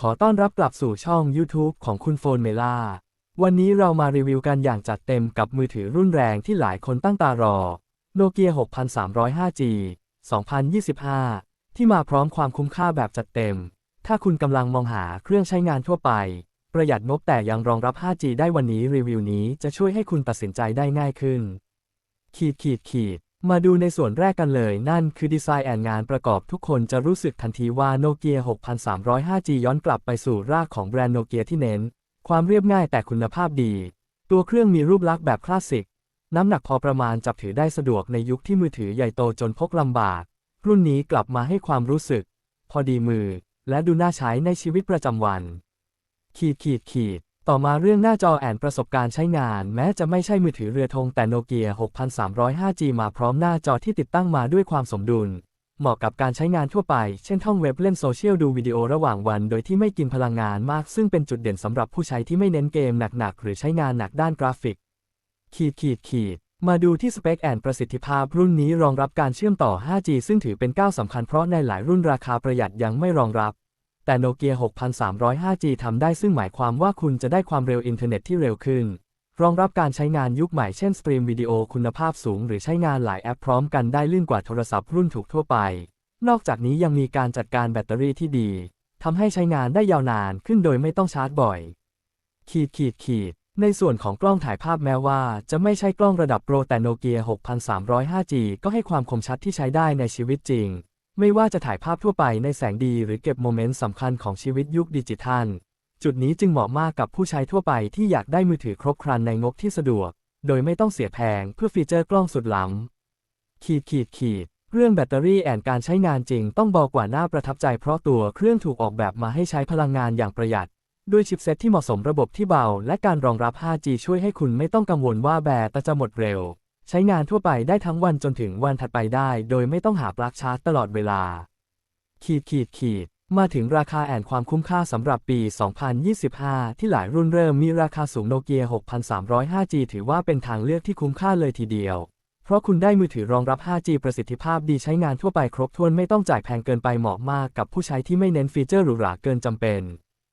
ขอต้อนรับกลับสู่ช่อง YouTube ของคุณโฟนเมล่า วันนี้เรามารีวิวกันอย่างจัดเต็มกับมือถือรุ่นแรงที่หลายคนตั้งตารอ Nokia 6305G 2025 ที่มาพร้อมความคุ้มค่าแบบจัดเต็ม ถ้าคุณกำลังมองหาเครื่องใช้งานทั่วไป ประหยัดงบแต่ยังรองรับ 5G ได้วันนี้รีวิวนี้จะช่วยให้คุณตัดสินใจได้ง่ายขึ้น ขีดขีดขีด มาดูในส่วนแรกกันเลย นั่นคือดีไซน์แอนงานประกอบทุกคนจะรู้สึกทันทีว่าโนเกีย 6305G ย้อนกลับไปสู่รากของแบรนด์โนเกียที่เน้น ความเรียบง่ายแต่คุณภาพดี ตัวเครื่องมีรูปลักษณ์แบบคลาสสิก น้ำหนักพอประมาณจับถือได้สะดวกในยุคที่มือถือใหญ่โตจนพกลำบาก รุ่นนี้กลับมาให้ความรู้สึก พอดีมือ และดูน่าใช้ในชีวิตประจำวัน ขีดขีดขีด ต่อมาเรื่องหน้าจอแอนประสบการณ์ใช้งาน แม้จะไม่ใช่มือถือเรือธงแต่โนเกีย 6305G มาพร้อมหน้าจอที่ติดตั้งมาด้วยความสมดุล เหมาะกับการใช้งานทั่วไป เช่นท่องเว็บเล่นโซเชียลดูวิดีโอระหว่างวัน โดยที่ไม่กินพลังงานมาก ซึ่งเป็นจุดเด่นสำหรับผู้ใช้ที่ไม่เน้นเกมหนักๆ หรือใช้งานหนักด้านกราฟิก ขีดขีดขีดมาดูที่สเปคแอนประสิทธิภาพรุ่นนี้รองรับการเชื่อมต่อ 5G ซึ่งถือเป็นก้าวสำคัญเพราะในหลายรุ่นราคาประหยัดยังไม่รองรับ แต่โนเกีย 6305G ทำได้ซึ่งหมายความว่าคุณจะได้ความเร็วอินเทอร์เน็ตที่เร็วขึ้น รองรับการใช้งานยุคใหม่เช่นสตรีมวิดีโอคุณภาพสูง หรือใช้งานหลายแอปพร้อมกันได้ลื่นกว่าโทรศัพท์รุ่นถูกทั่วไป นอกจากนี้ยังมีการจัดการแบตเตอรี่ที่ดีทำให้ใช้งานได้ยาวนานขึ้นโดยไม่ต้องชาร์จบ่อย ขีดขีดขีดในส่วนของกล้องถ่ายภาพแม้ว่า จะไม่ใช่กล้องระดับโปรแต่โนเกีย 6305G ก็ให้ความคมชัดที่ใช้ได้ในชีวิตจริง ไม่ว่าจะถ่ายภาพทั่วไปในแสงดีหรือเก็บโมเมนต์สำคัญของชีวิตยุคดิจิทัล จุดนี้จึงเหมาะมากกับผู้ใช้ทั่วไปที่อยากได้มือถือครบครันในงบที่สะดวก โดยไม่ต้องเสียแพงเพื่อฟีเจอร์กล้องสุดล้ำขีดขีดขีดเรื่องแบตเตอรี่แอนการใช้งานจริงต้องบอกว่าน่าประทับใจเพราะตัวเครื่องถูกออกแบบมาให้ใช้พลังงานอย่างประหยัด ด้วยชิปเซ็ตที่เหมาะสมระบบที่เบา และการรองรับ 5G ช่วยให้คุณไม่ต้องกังวลว่าแบตจะหมดเร็ว ใช้งานทั่วไปได้ทั้งวันจนถึงวันถัดไปได้ โดยไม่ต้องหาปลั๊กชาร์จตลอดเวลา ขีดขีดขีด มาถึงราคาแอนความคุ้มค่าสำหรับปี 2025 ที่หลายรุ่นเริ่มมีราคาสูงโนเกีย 6305G ถือว่าเป็นทางเลือกที่คุ้มค่าเลยทีเดียว เพราะคุณได้มือถือรองรับ 5G ประสิทธิภาพดีใช้งานทั่วไปครบถ้วนไม่ต้องจ่ายแพงเกินไปเหมาะมากกับผู้ใช้ที่ไม่เน้นฟีเจอร์หรูหราเกินจำเป็น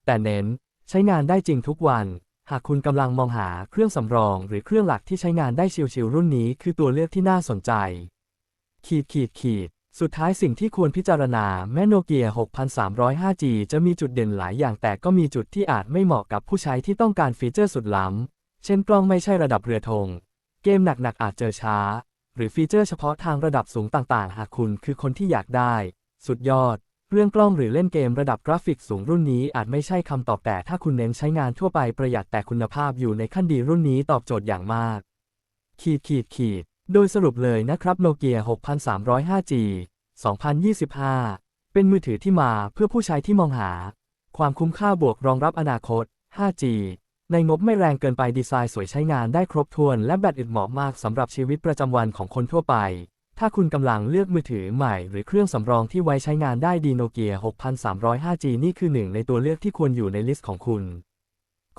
แต่เน้น ใช้งานได้จริงทุกวัน หากคุณกำลังมองหาเครื่องสำรองหรือเครื่องหลักที่ใช้งานได้ชิวๆรุ่นนี้คือตัวเลือกที่น่าสนใจ ขีดขีดขีด สุดท้ายสิ่งที่ควรพิจารณาแมโนเกีย 6305G จะมีจุดเด่นหลายอย่างแต่ก็มีจุดที่อาจไม่เหมาะกับผู้ใช้ที่ต้องการฟีเจอร์สุดล้ำ เช่นกล้องไม่ใช่ระดับเรือธง เกมหนักๆอาจเจอช้า หรือฟีเจอร์เฉพาะทางระดับสูงต่างๆ หากคุณคือคนที่อยากได้ สุดยอด เรื่องกล้องหรือเล่นเกมระดับกราฟิกสูงรุ่นนี้อาจไม่ใช่คำตอบแต่ถ้าคุณเน้นใช้งานทั่วไปประหยัดแต่คุณภาพอยู่ในขั้นดีรุ่นนี้ตอบโจทย์อย่างมาก ขีดขีดขีด โดยสรุปเลยนะครับโนเกีย 6305G 2025 เป็นมือถือที่มาเพื่อผู้ใช้ที่มองหา ความคุ้มค่าบวกรองรับอนาคต 5G ในงบไม่แรงเกินไปดีไซน์สวยใช้งานได้ครบถ้วน และแบตอึดเหมาะมากสำหรับชีวิตประจำวันของคนทั่วไป ถ้าคุณกำลังเลือกมือถือใหม่หรือเครื่องสำรองที่ไว้ใช้งานได้ดีโนเกีย 6305G นี่คือหนึ่งในตัวเลือกที่ควรอยู่ในลิสต์ของคุณ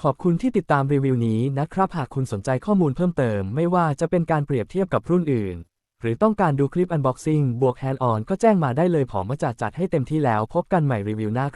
ขอบคุณที่ติดตามรีวิวนี้นะครับ หากคุณสนใจข้อมูลเพิ่มเติม ไม่ว่าจะเป็นการเปรียบเทียบกับรุ่นอื่น หรือต้องการดูคลิป Unboxing บวก Hand On ก็แจ้งมาได้เลยผมจะจัดให้เต็มที่แล้วพบกันใหม่รีวิวหน้าครับ